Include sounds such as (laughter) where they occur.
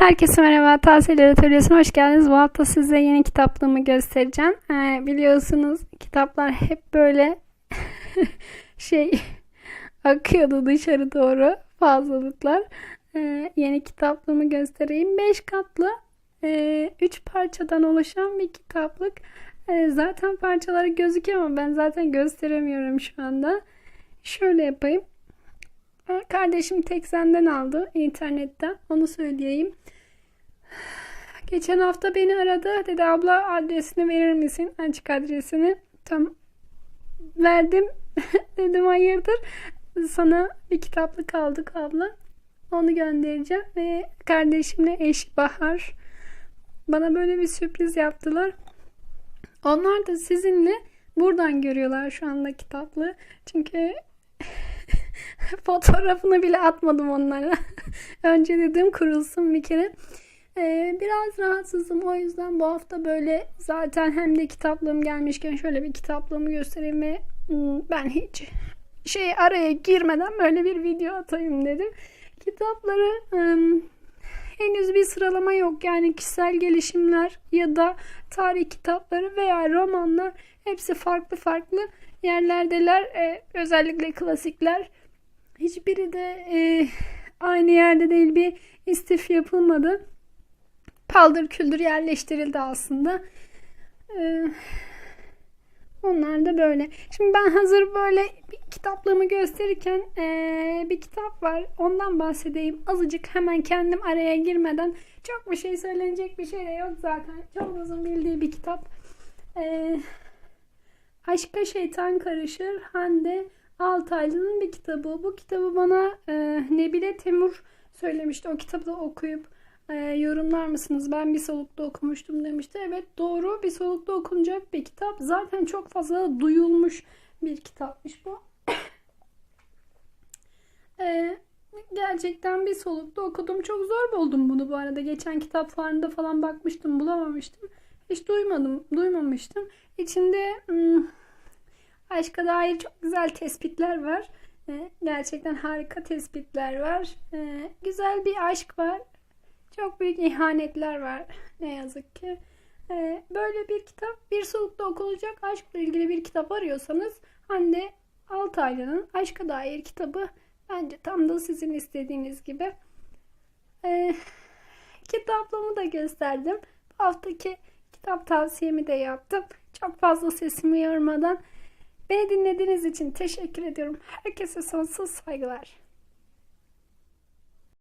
Herkese merhaba, Tavsiyeler Atölyesi'ne hoş geldiniz. Bu hafta size yeni kitaplığımı göstereceğim. Ee, biliyorsunuz kitaplar hep böyle (laughs) şey akıyordu dışarı doğru fazlalıklar. Ee, yeni kitaplığımı göstereyim. 5 katlı 3 parçadan oluşan bir kitaplık. Ee, zaten parçaları gözüküyor ama ben zaten gösteremiyorum şu anda. Şöyle yapayım. Kardeşim tek senden aldı internetten. Onu söyleyeyim. Geçen hafta beni aradı. Dedi abla adresini verir misin? Açık adresini. Tam verdim. (laughs) Dedim hayırdır. Sana bir kitaplık aldık abla. Onu göndereceğim. Ve kardeşimle eşi Bahar bana böyle bir sürpriz yaptılar. Onlar da sizinle buradan görüyorlar şu anda kitaplığı. Çünkü (laughs) Fotoğrafını bile atmadım onlara. (laughs) Önce dedim kurulsun bir kere. Ee, biraz rahatsızım o yüzden bu hafta böyle zaten hem de kitaplığım gelmişken şöyle bir kitaplığımı göstereyim ve hmm, ben hiç şey araya girmeden böyle bir video atayım dedim. Kitapları hmm, henüz bir sıralama yok yani kişisel gelişimler ya da tarih kitapları veya romanlar hepsi farklı farklı yerlerdeler. Ee, özellikle klasikler Hiçbiri de e, aynı yerde değil bir istif yapılmadı. Paldır küldür yerleştirildi aslında. E, onlar da böyle. Şimdi ben hazır böyle bir kitaplığımı gösterirken e, bir kitap var. Ondan bahsedeyim. Azıcık hemen kendim araya girmeden. Çok bir şey söylenecek bir şey de yok zaten. Çok uzun bildiği bir kitap. E, Aşka Şeytan Karışır. Hande Altaylı'nın bir kitabı. Bu kitabı bana e, Nebile Temur söylemişti. O kitabı da okuyup e, yorumlar mısınız? Ben bir solukta okumuştum demişti. Evet doğru bir solukta okunacak bir kitap. Zaten çok fazla duyulmuş bir kitapmış bu. (coughs) e, gerçekten bir solukta okudum. Çok zor buldum bunu bu arada. Geçen kitap fuarında falan bakmıştım bulamamıştım. Hiç duymadım, duymamıştım. İçinde... Hmm, Aşka dair çok güzel tespitler var. Ee, gerçekten harika tespitler var. Ee, güzel bir aşk var. Çok büyük ihanetler var. Ne yazık ki. Ee, böyle bir kitap bir solukta okunacak aşkla ilgili bir kitap arıyorsanız Hande Altaylı'nın Aşka Dair kitabı bence tam da sizin istediğiniz gibi. Ee, kitaplığımı da gösterdim. Bu haftaki kitap tavsiyemi de yaptım. Çok fazla sesimi yormadan Beni dinlediğiniz için teşekkür ediyorum. Herkese sonsuz saygılar.